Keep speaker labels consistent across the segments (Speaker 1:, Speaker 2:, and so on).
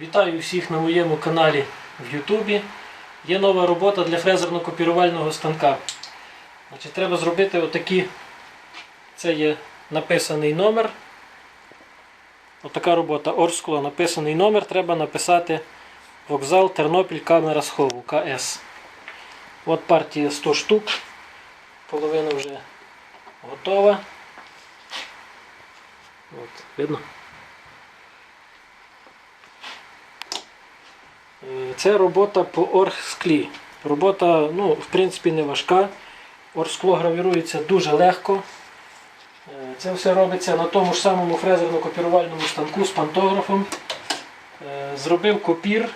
Speaker 1: Вітаю всіх на моєму каналі в Ютубі. Є нова робота для фрезерно-копірувального станка. Значить, треба зробити отакі. Це є написаний номер. Отака робота Орскло, написаний номер. Треба написати вокзал Тернопіль камера схову КС. От партія 100 штук. Половина вже готова. От, видно? Це робота по оргсклі. Робота, ну, в принципі, не важка. Оргскло гравірується дуже легко. Е, Це все робиться на тому ж самому фрезерно-копірувальному станку з пантографом. Е, Зробив копір.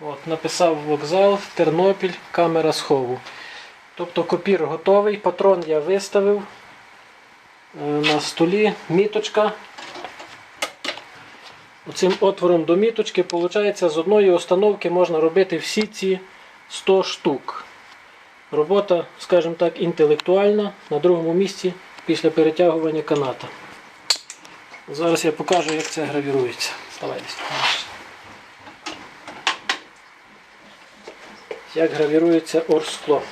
Speaker 1: От, написав вокзал, Тернопіль, камера схову. Тобто копір готовий, патрон я виставив е, на столі, міточка. Оцим отвором до міточки, виходить, з одної установки можна робити всі ці 100 штук. Робота, скажімо так, інтелектуальна на другому місці після перетягування каната. Зараз я покажу, як це гравірується. Десь. Як гравірується орскло.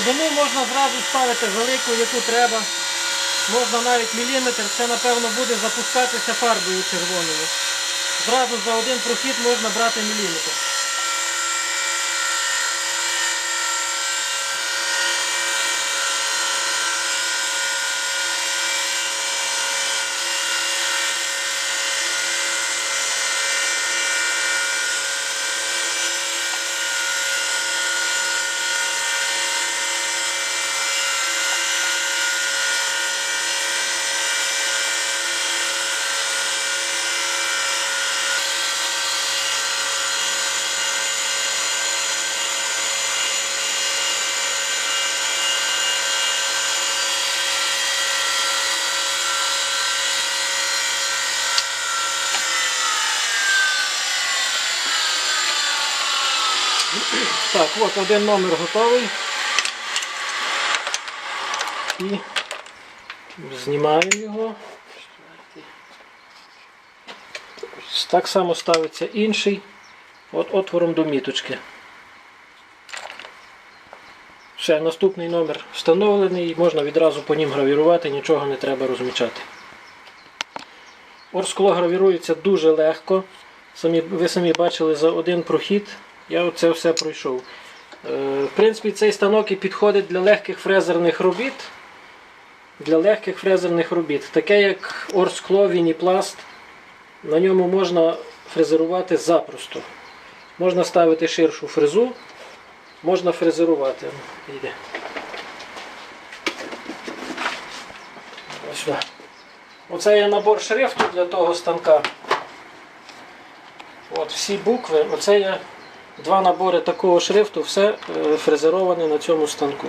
Speaker 1: Глибину можна зразу ставити велику, яку треба. Можна навіть міліметр, це напевно буде запускатися фарбою червоною. Зразу за один прохід можна брати міліметр. Так, от один номер готовий. І знімаємо його. Так само ставиться інший. От отвором до міточки. Все, наступний номер встановлений, можна відразу по нім гравірувати, нічого не треба розмічати. Орскло гравірується дуже легко. Ви самі бачили за один прохід. Я оце все пройшов. Е, В принципі, цей станок і підходить для легких фрезерних робіт. Для легких фрезерних робіт. Таке як орскло, вініпласт. На ньому можна фрезерувати запросто. Можна ставити ширшу фрезу, можна фрезерувати. Йде. Ось. Оце є набор шрифту для того станка. От всі букви, оце є два набори такого шрифту, все е, фрезероване на цьому станку.